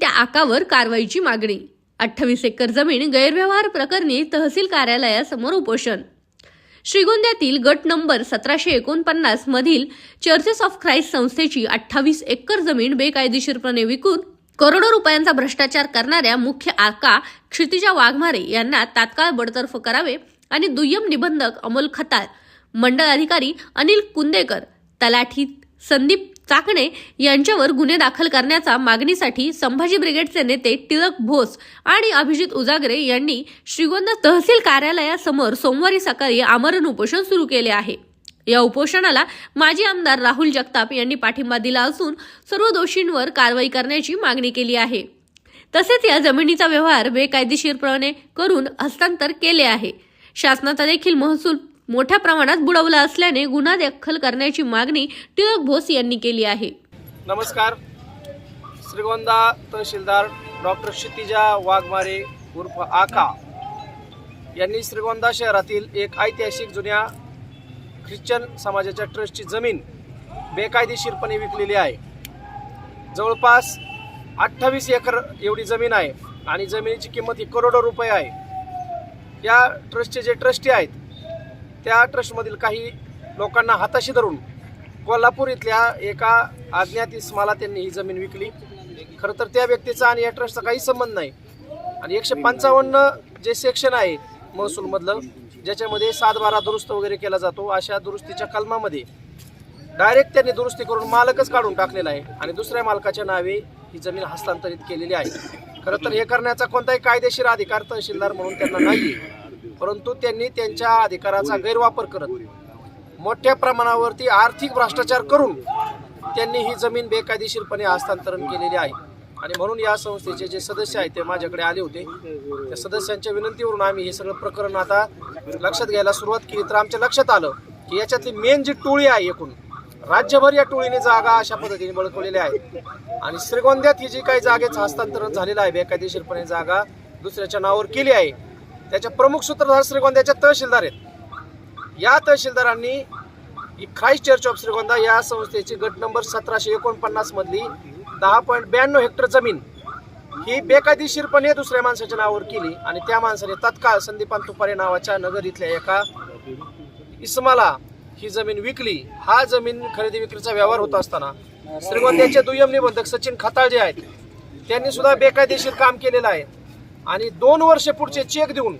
त्या आकावर कारवाईची मागणी. अठ्ठावीस एकर जमीन गैरव्यवहार प्रकरणी तहसील कार्यालयासमोर उपोषण. श्रीगोंद्यातील गट नंबर सतराशे एकोणपन्नास मधील चर्चेस ऑफ ख्राइस्ट संस्थेची अठ्ठावीस एकर जमीन बेकायदेशीरपणे विकून करोडो रुपयांचा भ्रष्टाचार करणाऱ्या मुख्य आका क्षितिजा वाघमारे यांना तात्काळ बडतर्फ करावे आणि दुय्यम निबंधक अमोल खताळ मंडळ अधिकारी अनिल कुंदेकर तलाठी संदीप चाकणे यांच्यावर गुन्हे दाखल करण्याचा मागणीसाठी संभाजी ब्रिगेडचे नेते टिळक भोस आणि अभिजित उजागरे यांनी श्रीगोंदा तहसील कार्यालयासमोर सोमवारी सकाळी आमरण उपोषण सुरू केले आहे. या उपोषणाला माजी आमदार राहुल जगताप यांनी पाठिंबा दिला असून सर्व दोषींवर कारवाई करण्याची मागणी केली आहे. तसेच या जमिनीचा व्यवहार बेकायदेशीरपणे करून हस्तांतर केले आहे. शासनाचा देखील महसूल मोठ्या प्रमाणात बुडवला असल्याने गुन्हा दाखल करण्याची मागणी टिळक भोस यांनी केली आहे. नमस्कार. श्रीगोंदा तहसीलदार डॉक्टर क्षितिजा वाघमारे उर्फ आका यांनी श्रीगोंदा शहरातील एक ऐतिहासिक जुन्या ख्रिश्चन समाजाच्या ट्रस्टची जमीन बेकायदेशीरपणे विकलेली आहे. जवळपास अठ्ठावीस एकर एवढी जमीन आहे आणि जमिनीची किंमत ही करोडो रुपये आहे. या ट्रस्टचे जे ट्रस्टी आहेत त्या ट्रस्टमधील काही लोकांना हाताशी धरून कोल्हापूर इथल्या एका अज्ञात इस्माला त्यांनी ही जमीन विकली. खरं तर त्या व्यक्तीचा आणि या ट्रस्टचा काही संबंध नाही. आणि एकशे पंचावन्न जे सेक्शन आहे महसूलमधलं ज्याच्यामध्ये सात बारा दुरुस्त वगैरे केला जातो अशा दुरुस्तीच्या कलमामध्ये डायरेक्ट त्यांनी दुरुस्ती करून मालकच काढून टाकलेला आहे आणि दुसऱ्या मालकाच्या नावे ही जमीन हस्तांतरित केलेली आहे. खरं तर हे करण्याचा कोणताही कायदेशीर अधिकार तहसीलदार म्हणून त्यांना नाही परंतु त्यांनी त्यांच्या अधिकाराचा गैरवापर करत मोठ्या प्रमाणावरती आर्थिक भ्रष्टाचार करून त्यांनी ही जमीन बेकायदेशीरपणे हस्तांतरण केलेली आहे. आणि म्हणून या संस्थेचे जे सदस्य आहेत ते माझ्याकडे आले होते. त्या सदस्यांच्या विनंतीवरून आम्ही हे सगळं प्रकरण आता लक्षात घ्यायला सुरुवात केली. तर आमच्या लक्षात आलं की याच्यातली मेन जी टोळी आहे एकूण राज्यभर या टोळीने जागा अशा पद्धतीने बळकवलेल्या आहेत. आणि श्रीगोंद्यात ही जी काही जागेचं हस्तांतरण झालेलं आहे बेकायदेशीरपणे जागा दुसऱ्याच्या नावावर केली आहे त्याच्या प्रमुख सूत्रधार श्रीगोंद्याच्या तहसीलदार आहेत. या तहसीलदारांनी ही ख्राईस्ट चर्च ऑफ श्रीगोंदा या संस्थेची गट नंबर सतराशे एकोणपन्नास मधली दहा पॉईंट ब्याण्णव हेक्टर जमीन ही बेकायदेशीरपणे दुसऱ्या माणसाच्या नावावर केली आणि त्या माणसाने तत्काळ संदीपान तुपारे नावाच्या नगर इथल्या एका इसमाला ही जमीन विकली. हा जमीन खरेदी विक्रीचा व्यवहार होत असताना श्रीगोंद्याचे दुय्यम निबंधक सचिन खताळ जे आहेत त्यांनी सुद्धा बेकायदेशीर काम केलेलं आहे. आणि दोन वर्ष पुढचे चेक देऊन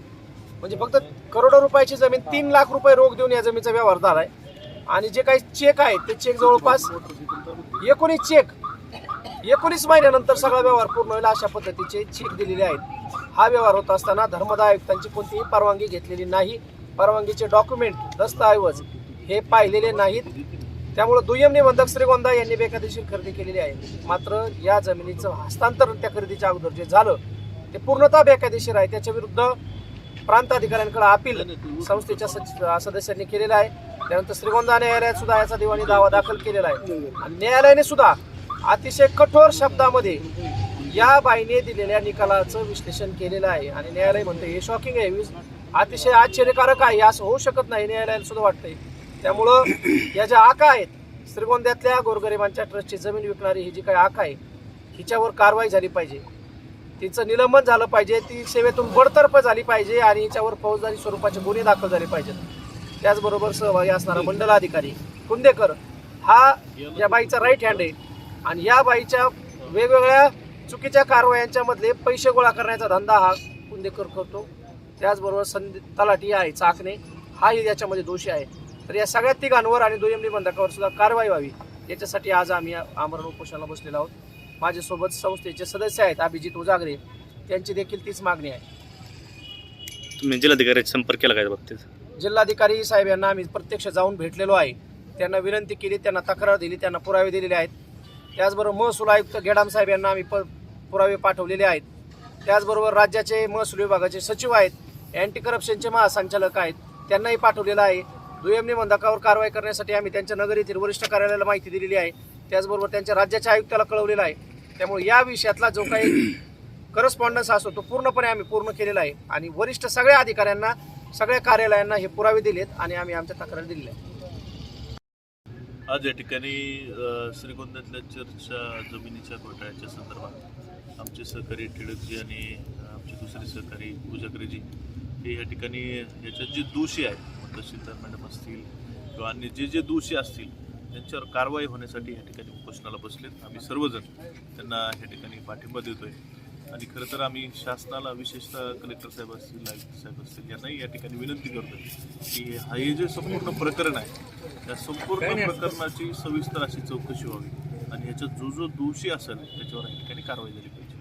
म्हणजे फक्त करोडो रुपयाची जमीन तीन लाख रुपये रोख देऊन या जमीनचा व्यवहार झाला आहे आणि जे काही चेक आहेत ते चेक जवळपास एकोणीस चेक एकोणीस महिन्यानंतर सगळा व्यवहार पूर्ण होईल अशा पद्धतीचे चेक दिलेले आहेत. हा व्यवहार होत असताना धर्मदाय आयुक्तांची कोणतीही परवानगी घेतलेली नाही. परवानगीचे डॉक्युमेंट दस्तऐवज हे पाहिलेले नाहीत. त्यामुळं दुय्यम निबंधक श्रीगोंदा यांनी बेकायदेशीर खरेदी केलेली आहे. मात्र या जमिनीचं हस्तांतरण त्या खरेदीच्या अगोदर जे झालं ते पूर्णतः बेकायदेशीर आहे. त्याच्या विरुद्ध प्रांत अधिकाऱ्यांकडे अपील संस्थेच्या सदस्यांनी केलेलं आहे. त्यानंतर श्रीगोंदा न्यायालयात सुद्धा याचा दिवाणी दावा दाखल केलेला आहे. आणि न्यायालयाने सुद्धा अतिशय कठोर शब्दामध्ये या बाईने दिलेल्या निकालाचं विश्लेषण केलेलं आहे. आणि न्यायालय म्हणते हे शॉकिंग आहे. अतिशय आश्चर्यकारक आहे. असं होऊ शकत नाही. न्यायालयाला सुद्धा वाटतंय. त्यामुळं या ज्या आका आहेत श्रीगोंद्यातल्या गोरगरिबांच्या ट्रस्टची जमीन विकणारी ही जी काही आका आहे हिच्यावर कारवाई झाली पाहिजे. तिचं निलंबन झालं पाहिजे ती सेवेतून बडतर्फ झाली पाहिजे आणि हिच्यावर फौजदारी स्वरूपाचे गुन्हे दाखल झाले पाहिजेत. त्याचबरोबर सहभागी असणारा मंडलाधिकारी कुंदेकर हा या बाईचा राईट हँड आहे आणि या बाईच्या वेगवेगळ्या चुकीच्या कारवायांच्या मधले पैसे गोळा करण्याचा धंदा हा कुंदेकर करतो. त्याचबरोबर संधी तलाठी आहे चाकणे हाही याच्यामध्ये दोषी आहे. तर या सगळ्या तिघांवर आणि दुय्यम निबंधकावर सुद्धा कारवाई व्हावी याच्यासाठी आज आम्ही आमरण उपोषणाला बसलेलो आहोत. माझ्यासोबत संस्थेचे सदस्य आहेत अभिजित उजागरे. त्यांची देखील तीच मागणी आहे. तुम्ही जिल्हाधिकाऱ्याचा संपर्क केला काय बाबतीत? जिल्हाधिकारी साहेब यांना आम्ही प्रत्यक्ष जाऊन भेटलेलो आहे. त्यांना विनंती केली त्यांना तक्रार दिली त्यांना पुरावे दिलेले आहेत. त्याचबरोबर महसूल आयुक्त गेडाम साहेब यांना आम्ही प पुरावे पाठवलेले आहेत. त्याचबरोबर राज्याचे महसूल विभागाचे सचिव आहेत अँटी करप्शनचे महासंचालक आहेत त्यांनाही पाठवलेलं आहे. दुय्यम निबंधकावर कारवाई करण्यासाठी आम्ही त्यांच्या नगर येथील वरिष्ठ कार्यालयाला माहिती दिलेली आहे. त्याचबरोबर त्यांच्या राज्याच्या आयुक्ताला कळवलेलं आहे. त्यामुळे या विषयातला जो काही करस्पॉन्डन्स असतो तो पूर्णपणे आम्ही पूर्ण केलेला आहे. आणि वरिष्ठ सगळ्या अधिकाऱ्यांना सगळ्या कार्यालयांना हे पुरावे दिलेत आणि आम्ही आमच्या तक्रार दिलेल्या आहेत. आज या ठिकाणी श्रीगोंद्यातल्या चर्चच्या जमिनीच्या घोटाळ्याच्या संदर्भात आमचे सहकारी टिळकजी आणि आमचे दुसरे सहकारी पूजाकरेजी हे या ठिकाणी याच्यात जे दोषी आहेत मग तहसीलदार मॅडम असतील किंवा अन्य जे जे दोषी असतील त्यांच्यावर कारवाई होण्यासाठी या ठिकाणी उपोषणाला बसलेत. आम्ही सर्वजण त्यांना या ठिकाणी पाठिंबा देतोय. आणि खरं तर आम्ही शासनाला विशेषतः कलेक्टर साहेब असतील आयुक्त साहेब असतील यांनाही या ठिकाणी विनंती करतोय की हा हे जे संपूर्ण प्रकरण आहे त्या संपूर्ण प्रकरणाची सविस्तर अशी चौकशी व्हावी. आणि ह्याच्यात जो जो दोषी असेल त्याच्यावर या ठिकाणी कारवाई झाली पाहिजे.